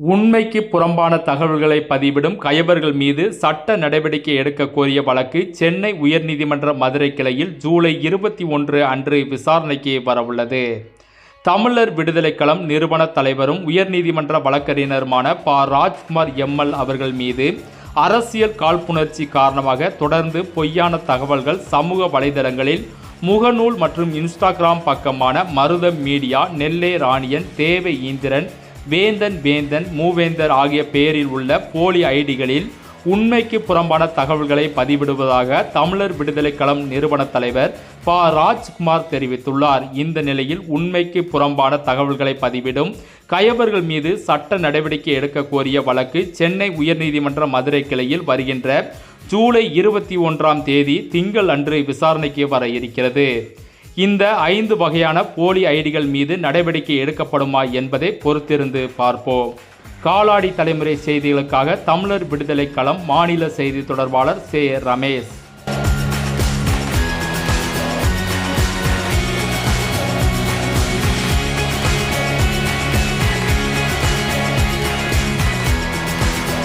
உண்மைக்கு புறம்பான தகவல்களை பதிவிடும் கயவர்கள் மீது சட்ட நடவடிக்கை எடுக்க கோரிய வழக்கு சென்னை உயர்நீதிமன்ற மதுரை கிளையில் ஜூலை இருபத்தி ஒன்று அன்று விசாரணைக்கு வரவுள்ளது. தமிழர் விடுதலைக்களம் நிறுவன தலைவரும் உயர்நீதிமன்ற வழக்கறிஞருமான ப. ராஜ்குமார் எம்எல் அவர்கள் மீது அரசியல் காழ்ப்புணர்ச்சி காரணமாக தொடர்ந்து பொய்யான தகவல்கள் சமூக வலைதளங்களில் முகநூல் மற்றும் இன்ஸ்டாகிராம் பக்கமான மருதம் மீடியா நெல்லை ராணியன் தேவை ஈந்திரன் வேந்தன் வேந்தன் மூவேந்தர் ஆகிய பெயரில் உள்ள போலி ஐடிகளில் உண்மைக்கு புறம்பான தகவல்களை பதிவிடுவதாக தமிழர் விடுதலைக்களம் நிறுவன தலைவர் ப. ராஜ்குமார் தெரிவித்துள்ளார். இந்த நிலையில் உண்மைக்கு புறம்பான தகவல்களை பதிவிடும் கயவர்கள் மீது சட்ட நடவடிக்கை எடுக்க கோரிய வழக்கு சென்னை உயர்நீதிமன்ற மதுரை கிளையில் வருகின்ற ஜூலை இருபத்தி ஒன்றாம் தேதி திங்கள் அன்று விசாரணைக்கு வர இருக்கிறது. இந்த ஐந்து வகையான போலி ஐடிகள் மீது நடவடிக்கை எடுக்கப்படுமா என்பதை பொறுத்திருந்து பார்ப்போம். காலாடி தலைமுறை செய்திகளுக்காக தமிழர் விடுதலை களம் மாநில செய்தி தொடர்பாளர் சே. ரமேஷ்.